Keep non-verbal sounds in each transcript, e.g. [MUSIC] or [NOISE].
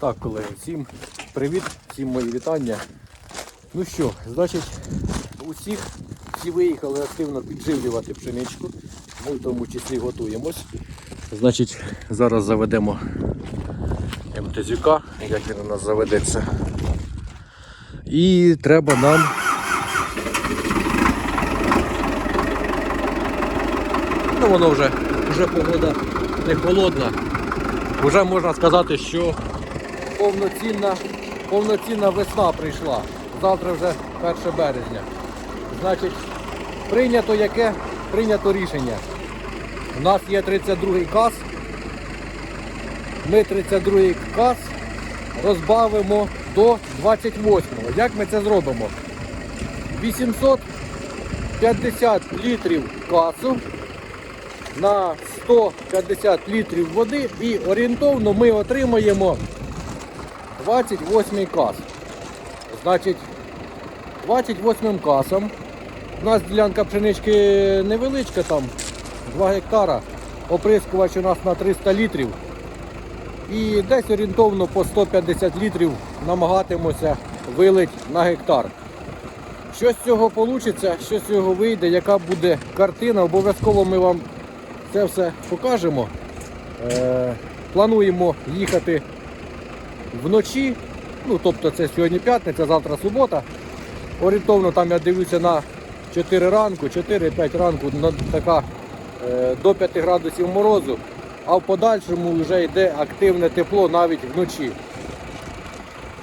Так, колеги, всім привіт, всім мої вітання. Ну що, значить, усіх всі виїхали активно підживлювати пшеничку. Ми в тому числі готуємось. Значить, зараз заведемо МТЗюка, як він у нас заведеться. І треба нам Ну воно вже, вже погода не холодна. Вже можна сказати, що повноцінна, повноцінна весна прийшла. Завтра вже 1 березня. Значить, прийнято яке? Прийнято рішення. У нас є 32-й кас. Ми 32-й кас розбавимо до 28-го. Як ми це зробимо? 850 літрів касу на 150 літрів води і орієнтовно ми отримаємо 28 кас. Значить, 28 касом. У нас ділянка пшенички невеличка, там 2 гектара. Оприскувач у нас на 300 літрів. І десь орієнтовно по 150 літрів намагатимося вилить на гектар. Що з цього вийде, що з цього вийде, яка буде картина, обов'язково ми вам це все покажемо. Е, плануємо їхати вночі. Ну, тобто це сьогодні п'ятниця, завтра субота. Орієнтовно там я дивлюся на 4 ранку, 4-5 ранку така, е, до 5 градусів морозу, а в подальшому вже йде активне тепло навіть вночі.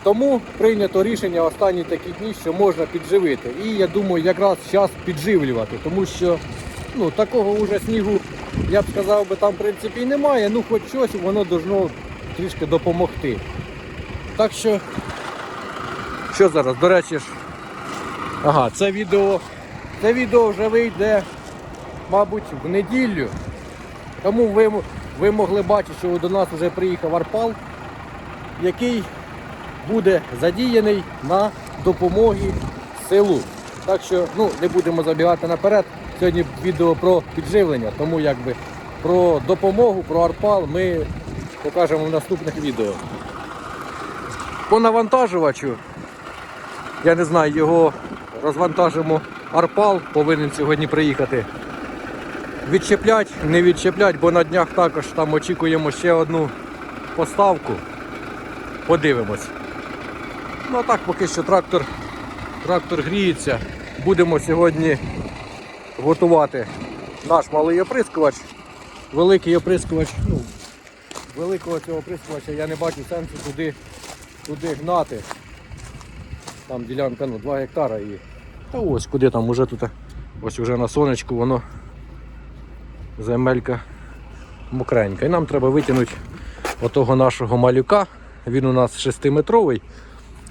Тому прийнято рішення останні такі дні, що можна підживити. І я думаю, якраз час підживлювати, тому що ну, такого вже снігу, я б сказав, би, там в принципі і немає, ну хоч щось воно должно трішки допомогти. Так що, що зараз, до речі ж, ага, це відео, це відео вже вийде, мабуть, в неділю. Тому ви, ви могли бачити, що до нас вже приїхав Арпал, який буде задіяний на допомогі селу. Так що ну, не будемо забігати наперед. Сьогодні відео про підживлення, тому якби про допомогу, про арпал ми покажемо в наступних відео. По навантажувачу, я не знаю, його розвантажимо арпал, повинен сьогодні приїхати. Відчеплять, не відчеплять, бо на днях також там очікуємо ще одну поставку. Подивимось. Ну а так поки що трактор, трактор гріється. Будемо сьогодні готувати наш малий оприскувач. Великий оприскувач, ну, великого цього оприскувача я не бачу сенсу туди, туди гнати. Там ділянка ну, 2 гектара і. Та ось куди там уже тут, ось уже на сонечку воно земелька мокренька. І нам треба витягнути отого нашого малюка. Він у нас 6-метровий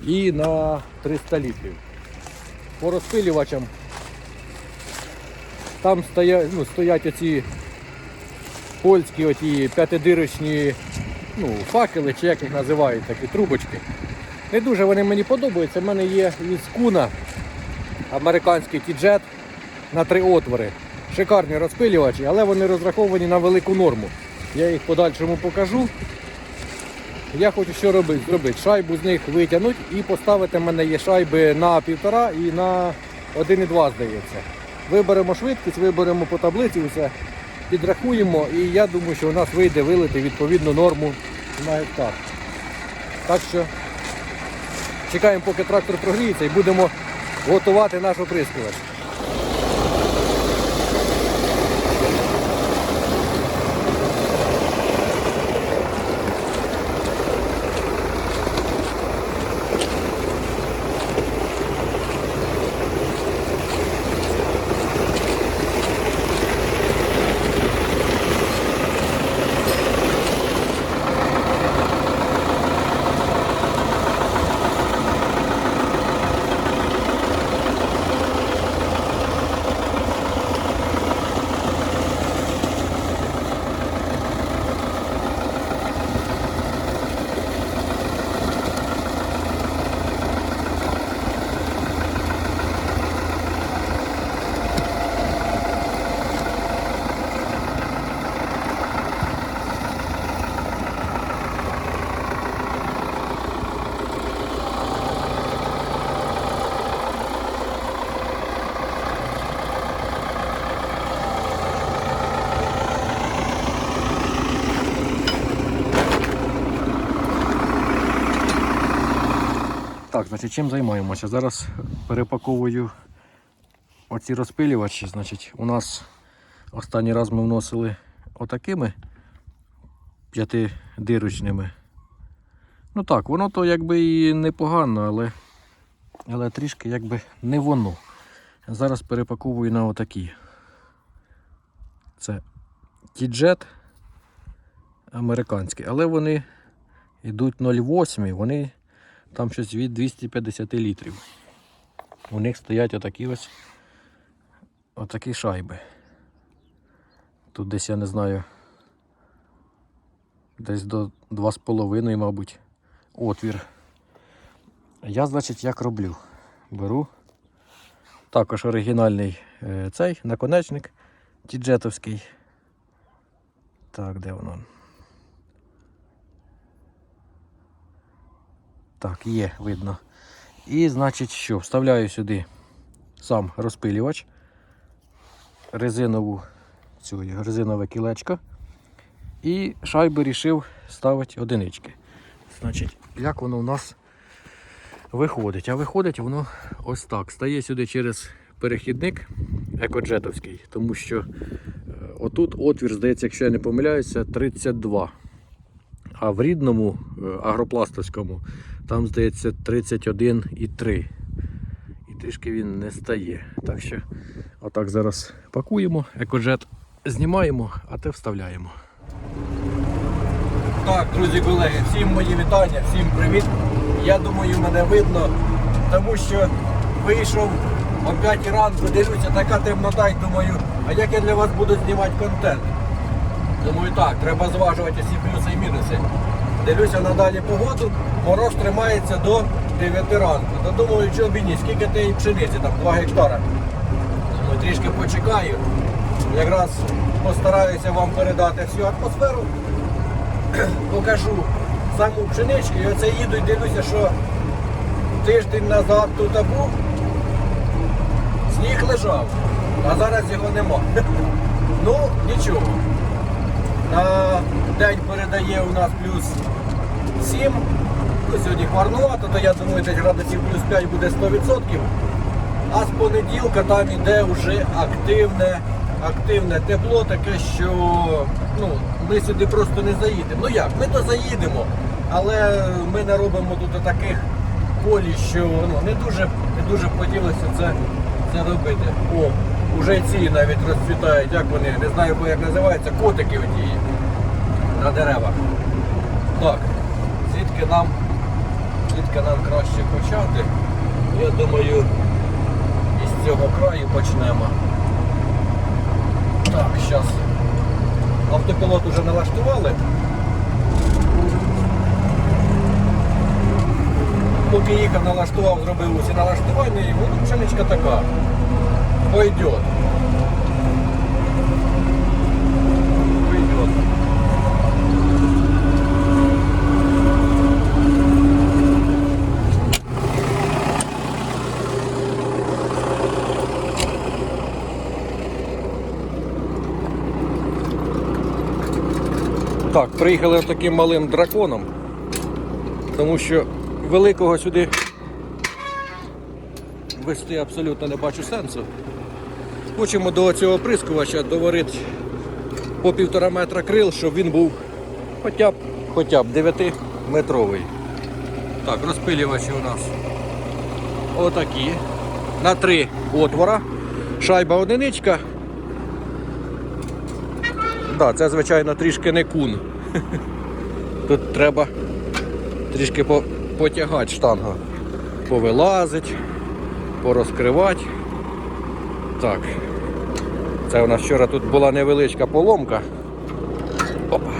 і на 300 літрів. По розпилювачам там стоять, ну, стоять оці польські оті п'ятидирочні ну, факели, чи як їх називають, такі трубочки. Не дуже вони мені подобаються. У мене є із куна американський тіджет на три отвори. Шикарні розпилювачі, але вони розраховані на велику норму. Я їх подальшому покажу. Я хочу що робити? Зробити шайбу з них витягнути і поставити в мене є шайби на півтора і на 1,2 здається. Виберемо швидкість, виберемо по таблиці, все підрахуємо і я думаю, що у нас вийде вилити відповідну норму на гектар. Так що чекаємо, поки трактор прогріється і будемо готувати наш оприскувач. Так, значить, чим займаємося? Зараз перепаковую оці розпилювачі. Значить, у нас останній раз ми вносили отакими п'ятидирочними. Ну так, воно то якби і непогано, але, але трішки якби не воно. Зараз перепаковую на отакі. Це тіджет американський, але вони йдуть 0,8, вони там щось від 250 літрів. У них стоять отакі ось отакі шайби. Тут десь я не знаю. Десь до 2,5, мабуть, отвір. Я, значить, як роблю? Беру також оригінальний е, цей наконечник тіджетовський. Так, де воно? Так, є, видно. І, значить, що? Вставляю сюди сам розпилювач, резинову цю резинове кілечко. І шайби рішив ставити одинички. Значить, як воно у нас виходить? А виходить воно ось так. Стає сюди через перехідник екоджетовський, тому що е, отут отвір, здається, якщо я не помиляюся, 32. А в рідному е, агропластовському там, здається, 31,3. І трішки він не стає. Так що, отак зараз пакуємо, екоджет знімаємо, а те вставляємо. Так, друзі колеги, всім мої вітання, всім привіт. Я думаю, мене видно, тому що вийшов о 5 ранку, дивлюся, така темнота і думаю, а як я для вас буду знімати контент? Думаю, так, треба зважувати всі плюси і мінуси. Дивлюся надалі погоду, мороз тримається до 9 ранку. Та думаю, що б скільки тієї пшениці, там 2 гектара. Думаю, трішки почекаю. Якраз постараюся вам передати всю атмосферу. [CLEARS THROAT] Покажу саму пшеничку. І оце їду і дивлюся, що тиждень назад тут був, сніг лежав, а зараз його нема. [LAUGHS] Ну, нічого. На день передає у нас плюс 7. Сьогодні хмарнувато, то я думаю, десь градусів плюс 5 буде 100%. А з понеділка там іде вже активне, активне тепло, таке, що ну, ми сюди просто не заїдемо. Ну як, ми то заїдемо, але ми не робимо тут таких полі, що ну, не дуже не дуже хотілося це, це робити. О, уже ці навіть розцвітають, як вони, не знаю як називаються, котики оті на деревах. Так, звідки нам, звідки нам краще почати? Я думаю, із цього краю почнемо. Так, зараз. Автопілот вже налаштували. Поки їхав, налаштував, зробив усі налаштування і пшеничка така. Пойдет. Так, приїхали таким малим драконом, тому що великого сюди вести абсолютно не бачу сенсу. Хочемо до цього оприскувача доварити по півтора метра крил, щоб він був хоча б, хоча б 9-метровий. Так, розпилювачі у нас отакі. На три отвора. Шайба одиничка. Да, це, звичайно, трішки не кун. Тут треба трішки по- потягати штангу. Повилазить, порозкривати. Так. Це у нас вчора тут була невеличка поломка. Опа.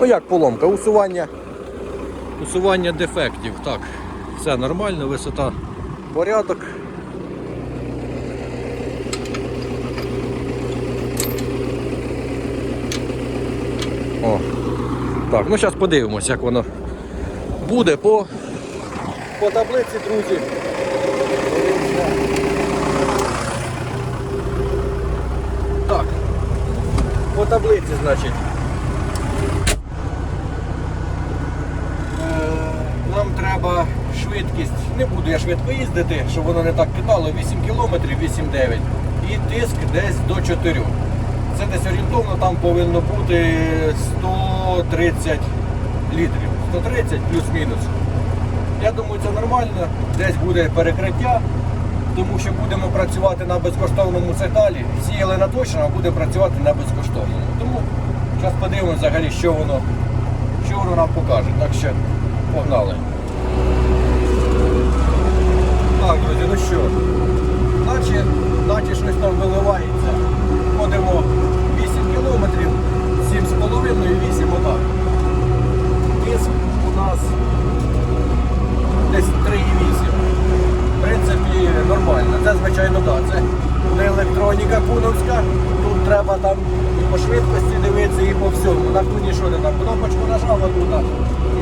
Ну як поломка? Усування. Усування дефектів. Так, все нормально, висота порядок. Так, ну зараз подивимось, як воно буде по, по таблиці, друзі. Так. По таблиці, значить. Е, треба швидкість. Не буду я швидко їздити, щоб воно не так кидало. 8 км, 8-9. І тиск десь до 4. Це десь орієнтовно там повинно бути 130 літрів. 130 плюс-мінус. Я думаю, це нормально. Десь буде перекриття, тому що будемо працювати на безкоштовному сигналі. Сіяли на точно, а буде працювати на безкоштовному. Тому зараз подивимося взагалі, що воно, що воно нам покаже. Так що погнали. Так, друзі, ну що, наче, наче щось там виливається. Ходимо 8 кілометрів, 7,5 і 8 отак. Тиск у нас десь 3,8. В принципі, нормально. Це, звичайно, так. Це не електроніка куновська. Тут треба там і по швидкості дивитися, і по всьому. На куні що ти там, кнопочку нажав туди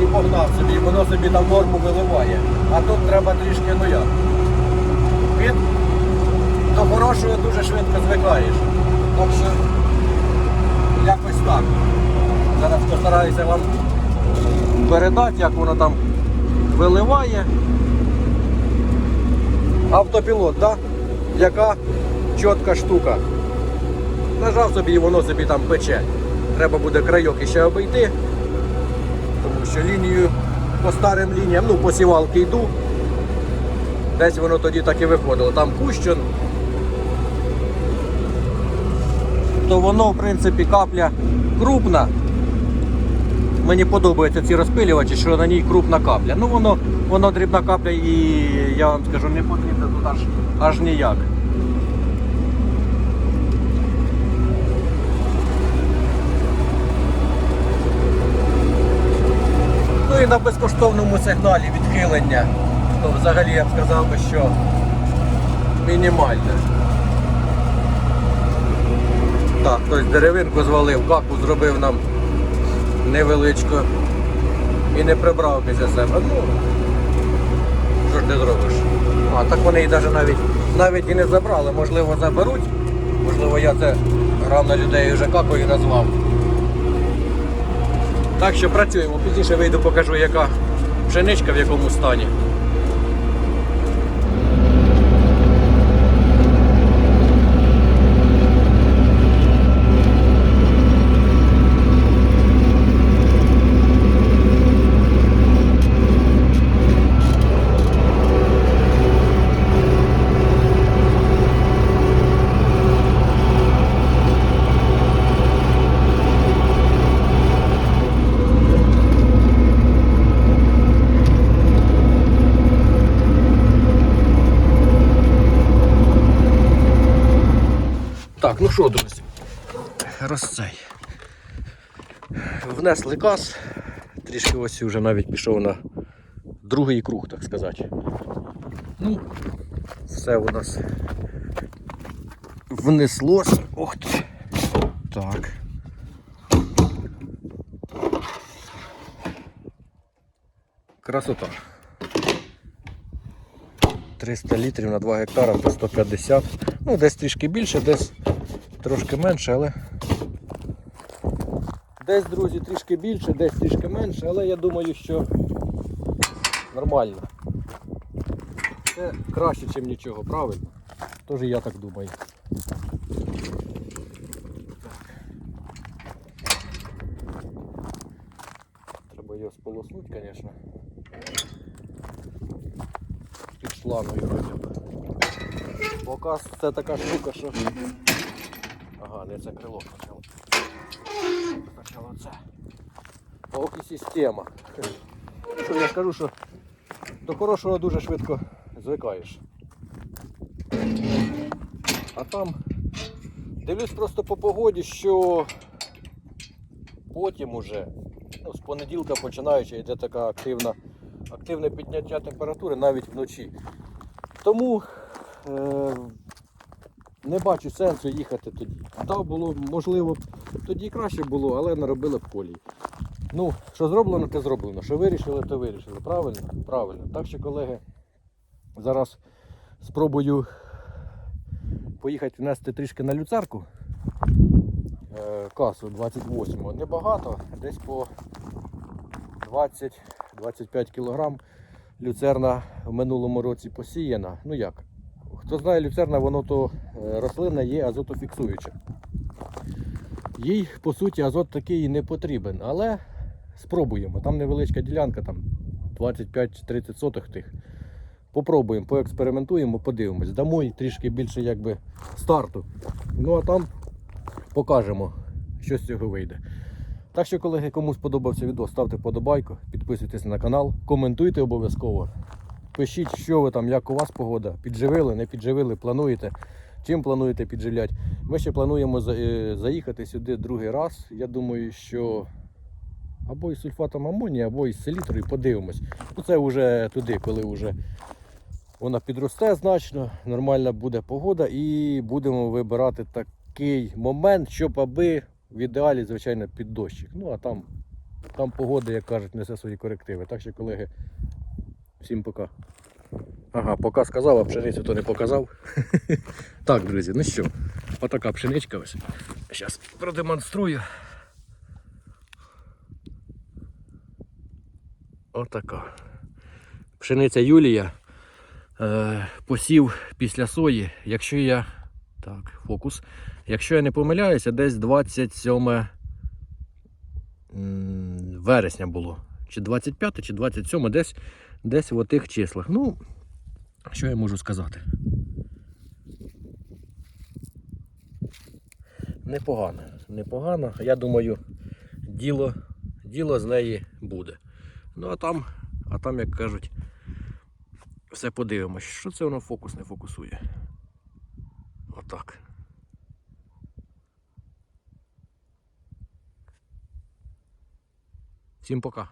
і погнав собі, і воно собі там норму виливає. А тут треба трішки ну як. Від до хорошого дуже швидко звикаєш. Так що так. Зараз постараюся вам передати, як воно там виливає. Автопілот, так? Яка чітка штука. Нажав собі і воно собі там пече. Треба буде крайок іще обійти, тому що лінію по старим лініям, ну по сівалки йду. Десь воно тоді так і виходило. Там кущон. То воно, в принципі, капля крупна. Мені подобаються ці розпилювачі, що на ній крупна капля. Ну воно, воно дрібна капля і я вам скажу, не потрібно тут аж, аж ніяк. Ну і на безкоштовному сигналі відхилення. Ну, взагалі я б сказав би, що мінімальне. Так, хтось деревинку звалив, каку зробив нам невеличко і не прибрав після себе. Ну, що ж ти зробиш? А, так вони і навіть, навіть, навіть і не забрали, можливо, заберуть. Можливо, я це грав на людей вже какою назвав. Так що працюємо. Пізніше вийду, покажу, яка пшеничка в якому стані. Так, ну що, друзі, розцей. Внесли газ, трішки ось вже навіть пішов на другий круг, так сказати. Ну, все у нас внеслось. Ох. Так. Красота. 300 літрів на 2 гектара по 150. Ну, десь трішки більше, десь трошки менше, але. Десь, друзі, трішки більше, десь трішки менше, але я думаю, що нормально. Це краще, ніж нічого, правильно? Тож і я так думаю. Треба його сполоснути, звісно. Під шлангою хоча. Бо це така штука, що. Ага, не це крило Спочатку це. І система. Що я скажу, що до хорошого дуже швидко звикаєш. А там дивлюсь просто по погоді, що потім уже, ну, з понеділка починаючи, йде така активна, активне підняття температури навіть вночі. Тому е, не бачу сенсу їхати тоді. Так було, можливо, тоді краще було, але наробили б колії. Ну, що зроблено, те зроблено. Що вирішили, то вирішили. Правильно? Правильно. Так що, колеги, зараз спробую поїхати внести трішки на люцерку. Е, касу 28-го. Небагато, десь по 20-25 кг. люцерна в минулому році посіяна. Ну як? Хто знає, люцерна, воно то е, рослина є азотофіксуюча. Їй, по суті, азот такий не потрібен, але спробуємо. Там невеличка ділянка, там 25-30 сотих тих. Попробуємо, поекспериментуємо, подивимось. Дамо їй трішки більше якби старту. Ну а там покажемо, що з цього вийде. Так що, колеги, кому сподобався відео, ставте подобайку, підписуйтесь на канал, коментуйте обов'язково. Пишіть, що ви там, як у вас погода. Підживили, не підживили, плануєте. Чим плануєте підживляти? Ми ще плануємо е, заїхати сюди другий раз. Я думаю, що або із сульфатом амонія, або із селітрою подивимось. Ну це вже туди, коли вже вона підросте значно, нормальна буде погода, і будемо вибирати такий момент, щоб аби в ідеалі, звичайно, під дощик. Ну а там, там погода, як кажуть, несе свої корективи. Так що, колеги, всім пока. Ага, пока сказав, а пшеницю то не показав. [LAUGHS] так, друзі, ну що, отака пшеничка ось. Зараз продемонструю. Отака. Пшениця Юлія. Е, посів після сої, якщо я. Так, фокус. Якщо я не помиляюся, десь 27 вересня було. Чи 25, чи 27, десь, десь в отих числах. Ну, що я можу сказати? Непогано, непогано. Я думаю, діло, діло з неї буде. Ну а там, а там, як кажуть, все подивимось. Що це воно фокус не фокусує? Отак. Всім пока.